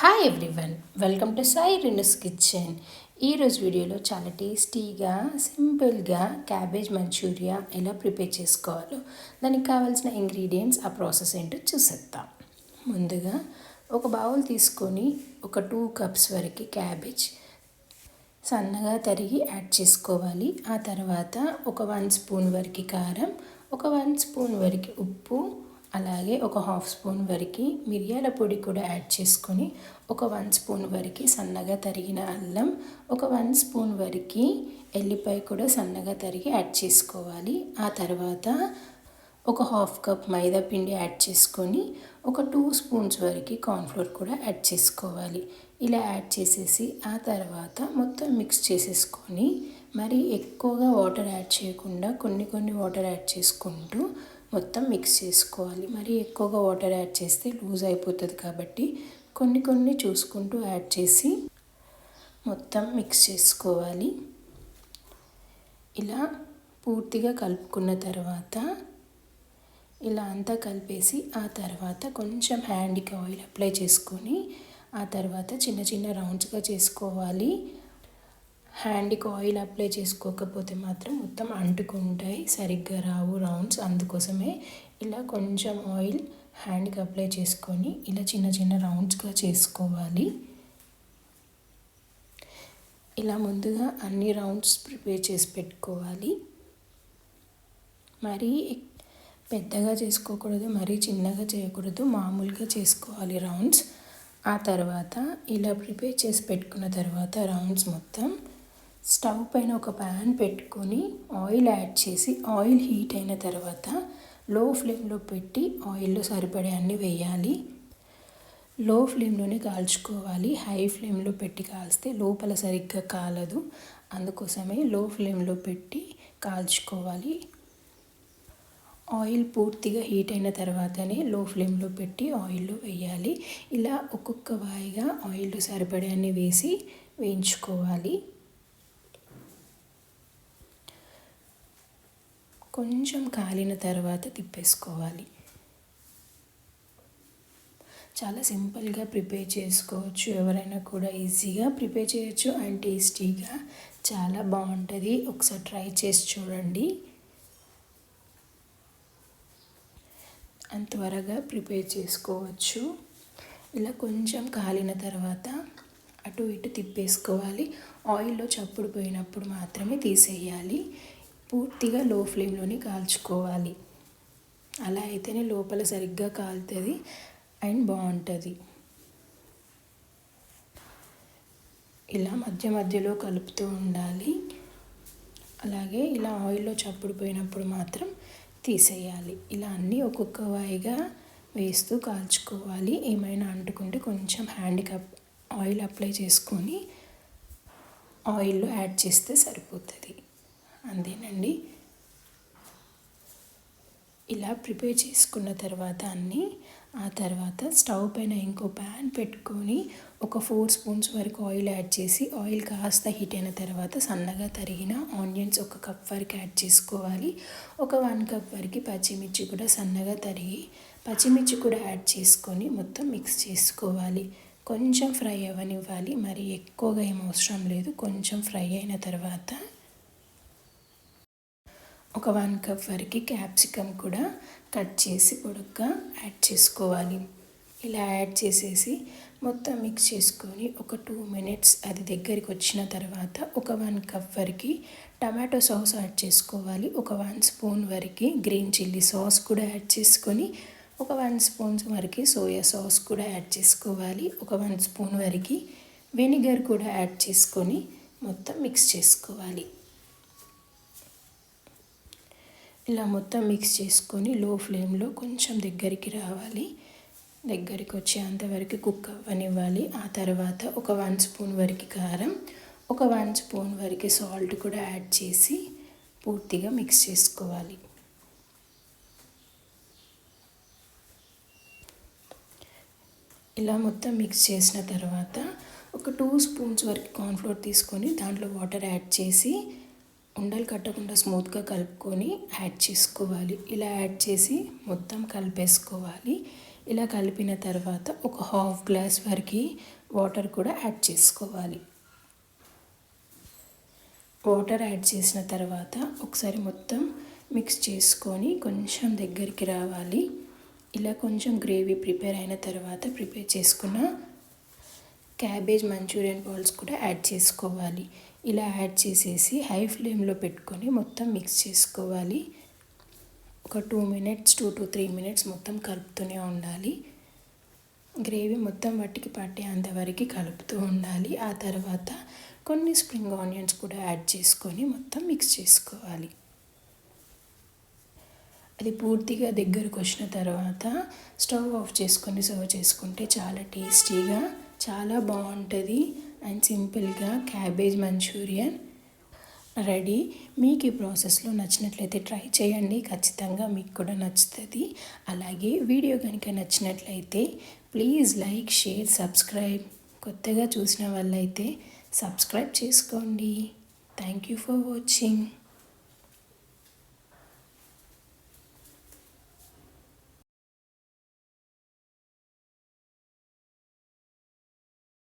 Hi everyone welcome to Sai Rinas kitchen ఈరోజు వీడియోలో చాలా టేస్టీగా సింపుల్గా క్యాబేజ్ మంచూరియా ఎలా ప్రిపేర్ చేసుకోవాలో దానికి కావాల్సిన ఇంగ్రీడియంట్స్ ఆ ప్రాసెస్ ఏంటో చూసేద్దాం. ముందుగా ఒక బౌల్ తీసుకొని ఒక టూ కప్స్ వరకు క్యాబేజ్ సన్నగా తరిగి యాడ్ చేసుకోవాలి. ఆ తర్వాత ఒక వన్ స్పూన్ వరకు కారం ఒక వన్ స్పూన్ వరకు ఉప్పు అలాగే ఒక హాఫ్ స్పూన్ వరకు మిరియాల పొడి కూడా యాడ్ చేసుకొని ఒక వన్ స్పూన్ వరకు సన్నగా తరిగిన అల్లం ఒక వన్ స్పూన్ వరకు ఎల్లిపాయ కూడా సన్నగా తరిగి యాడ్ చేసుకోవాలి. ఆ తర్వాత ఒక హాఫ్ కప్ మైదా పిండి యాడ్ చేసుకొని ఒక టూ స్పూన్స్ వరకు కార్న్ఫ్లోర్ కూడా యాడ్ చేసుకోవాలి. ఇలా యాడ్ చేసేసి ఆ తర్వాత మొత్తం మిక్స్ చేసేసుకొని మరి ఎక్కువగా వాటర్ యాడ్ చేయకుండా కొన్ని కొన్ని వాటర్ యాడ్ చేసుకుంటూ మొత్తం మిక్స్ చేసుకోవాలి. మరి ఎక్కువగా వాటర్ యాడ్ చేస్తే లూజ్ అయిపోతుంది కాబట్టి కొన్ని కొన్ని చూసుకుంటూ యాడ్ చేసి మొత్తం మిక్స్ చేసుకోవాలి. ఇలా పూర్తిగా కలుపుకున్న తర్వాత ఇలా అంతా కలిపేసి ఆ తర్వాత కొంచెం హ్యాండ్కి ఆయిల్ అప్లై చేసుకొని ఆ తర్వాత చిన్న చిన్న రౌండ్స్గా చేసుకోవాలి. హ్యాండ్కి ఆయిల్ అప్లై చేసుకోకపోతే మాత్రం మొత్తం అంటుకుంటాయి. సరిగ్గా రావు రౌండ్స్. అందుకోసమే ఇలా కొంచెం ఆయిల్ హ్యాండ్కి అప్లై చేసుకొని ఇలా చిన్న చిన్న రౌండ్స్గా చేసుకోవాలి. ఇలా ముందుగా అన్ని రౌండ్స్ ప్రిపేర్ చేసి పెట్టుకోవాలి. మరీ పెద్దగా చేసుకోకూడదు మరీ చిన్నగా చేయకూడదు. మామూలుగా చేసుకోవాలి రౌండ్స్. ఆ తర్వాత ఇలా ప్రిపేర్ చేసి పెట్టుకున్న తర్వాత రౌండ్స్ మొత్తం స్టవ్ పైన ఒక ప్యాన్ పెట్టుకొని ఆయిల్ యాడ్ చేసి ఆయిల్ హీట్ అయిన తర్వాత లో ఫ్లేమ్లో పెట్టి ఆయిల్లో సరిపడే అన్నీ వేయాలి. లో ఫ్లేమ్లోనే కాల్చుకోవాలి. హై ఫ్లేమ్లో పెట్టి కాల్స్తే లోపల సరిగ్గా కాలదు. అందుకోసమే లో ఫ్లేమ్లో పెట్టి కాల్చుకోవాలి. ఆయిల్ పూర్తిగా హీట్ అయిన తర్వాతనే లో ఫ్లేమ్లో పెట్టి ఆయిల్లో వేయాలి. ఇలా ఒక్కొక్క వాయిగా ఆయిల్ సరిపడే అన్ని వేసి వేయించుకోవాలి. కొంచెం కాలిన తర్వాత తిప్పేసుకోవాలి. చాలా సింపుల్గా ప్రిపేర్ చేసుకోవచ్చు. ఎవరైనా కూడా ఈజీగా ప్రిపేర్ చేయొచ్చు అండ్ టేస్టీగా. చాలా బాగుంటుంది. ఒకసారి ట్రై చేసి చూడండి. అంత త్వరగా ప్రిపేర్ చేసుకోవచ్చు. ఇలా కొంచెం కాలిన తర్వాత అటు ఇటు తిప్పేసుకోవాలి. ఆయిల్లో చప్పుడు పోయినప్పుడు మాత్రమే తీసేయాలి. పూర్తిగా లో ఫ్లేమ్లోనే కాల్చుకోవాలి. అలా అయితేనే లోపల సరిగ్గా కాలుతుంది అండ్ బాగుంటుంది. ఇలా మధ్య మధ్యలో కలుపుతూ ఉండాలి. అలాగే ఇలా ఆయిల్లో చప్పుడు పోయినప్పుడు మాత్రం తీసేయాలి. ఇలా అన్నీ ఒక్కొక్క వాయిగా వేస్తూ కాల్చుకోవాలి. ఏమైనా అంటుకుంటే కొంచెం హ్యాండ్ కప్ ఆయిల్ అప్లై చేసుకొని ఆయిల్లో యాడ్ చేస్తే సరిపోతుంది. అంతేనండి. ఇలా ప్రిపేర్ చేసుకున్న తర్వాత అన్నీ ఆ తర్వాత స్టవ్ పైన ఇంకో ప్యాన్ పెట్టుకొని ఒక ఫోర్ స్పూన్స్ వరకు ఆయిల్ యాడ్ చేసి ఆయిల్ కాస్త హీట్ అయిన తర్వాత సన్నగా తరిగిన ఆనియన్స్ ఒక కప్ వరకు యాడ్ చేసుకోవాలి. ఒక వన్ కప్ వరకు పచ్చిమిర్చి కూడా సన్నగా తరిగి పచ్చిమిర్చి కూడా యాడ్ చేసుకొని మొత్తం మిక్స్ చేసుకోవాలి. కొంచెం ఫ్రై అవ్వనివ్వాలి. మరి ఎక్కువగా ఏం అవసరం లేదు. కొంచెం ఫ్రై అయిన తర్వాత ఒక వన్ కప్ వరకు క్యాప్సికమ్ కూడా కట్ చేసి పొడుగ్గా యాడ్ చేసుకోవాలి. ఇలా యాడ్ చేసేసి మొత్తం మిక్స్ చేసుకొని ఒక టూ మినిట్స్ అది దగ్గరికి వచ్చిన తర్వాత ఒక వన్ కప్ వరకు టమాటో సాస్ యాడ్ చేసుకోవాలి. ఒక వన్ స్పూన్ వరకు గ్రీన్ చిల్లీ సాస్ కూడా యాడ్ చేసుకొని ఒక వన్ స్పూన్స్ వరకు సోయా సాస్ కూడా యాడ్ చేసుకోవాలి. ఒక వన్ స్పూన్ వరకు వెనిగర్ కూడా యాడ్ చేసుకొని మొత్తం మిక్స్ చేసుకోవాలి. ఇలా మొత్తం మిక్స్ చేసుకొని లో ఫ్లేమ్లో కొంచెం దగ్గరికి రావాలి. దగ్గరికి వచ్చే అంతవరకు కుక్ అవ్వనివ్వాలి. ఆ తర్వాత ఒక వన్ స్పూన్ వరకు కారం ఒక వన్ స్పూన్ వరకు సాల్ట్ కూడా యాడ్ చేసి పూర్తిగా మిక్స్ చేసుకోవాలి. ఇలా మొత్తం మిక్స్ చేసిన తర్వాత ఒక టూ స్పూన్స్ వరకు కార్న్ఫ్లోర్ తీసుకొని దాంట్లో వాటర్ యాడ్ చేసి ఉండలు కట్టకుండా స్మూత్గా కలుపుకొని యాడ్ చేసుకోవాలి. ఇలా యాడ్ చేసి మొత్తం కలిపేసుకోవాలి. ఇలా కలిపిన తర్వాత ఒక హాఫ్ గ్లాస్ వరకు వాటర్ కూడా యాడ్ చేసుకోవాలి. వాటర్ యాడ్ చేసిన తర్వాత ఒకసారి మొత్తం మిక్స్ చేసుకొని కొంచెం దగ్గరికి రావాలి. ఇలా కొంచెం గ్రేవీ ప్రిపేర్ అయిన తర్వాత ప్రిపేర్ చేసుకున్న క్యాబేజ్ మంచూరియన్ బాల్స్ కూడా యాడ్ చేసుకోవాలి. ఇలా యాడ్ చేసేసి హై ఫ్లేమ్లో పెట్టుకొని మొత్తం మిక్స్ చేసుకోవాలి. ఒక two minutes two to three minutes మొత్తం కలుపుతూనే ఉండాలి. గ్రేవీ మొత్తం వాటికి పట్టే అంతవరకు కలుపుతూ ఉండాలి. ఆ తర్వాత కొన్ని స్ప్రింగ్ ఆనియన్స్ కూడా యాడ్ చేసుకొని మొత్తం మిక్స్ చేసుకోవాలి. అది పూర్తిగా దగ్గరకు వచ్చిన తర్వాత స్టవ్ ఆఫ్ చేసుకొని సర్వ్ చేసుకుంటే చాలా టేస్టీగా చాలా బాగుంటుంది అండ్ సింపుల్గా క్యాబేజ్ మంచూరియన్ రెడీ. మీకు ఈ ప్రాసెస్లో నచ్చినట్లయితే ట్రై చేయండి. ఖచ్చితంగా మీకు కూడా నచ్చుతుంది. అలాగే వీడియో కనుక నచ్చినట్లయితే ప్లీజ్ లైక్ షేర్ సబ్స్క్రైబ్. కొత్తగా చూసిన వాళ్ళైతే సబ్స్క్రైబ్ చేసుకోండి. Thank you for watching.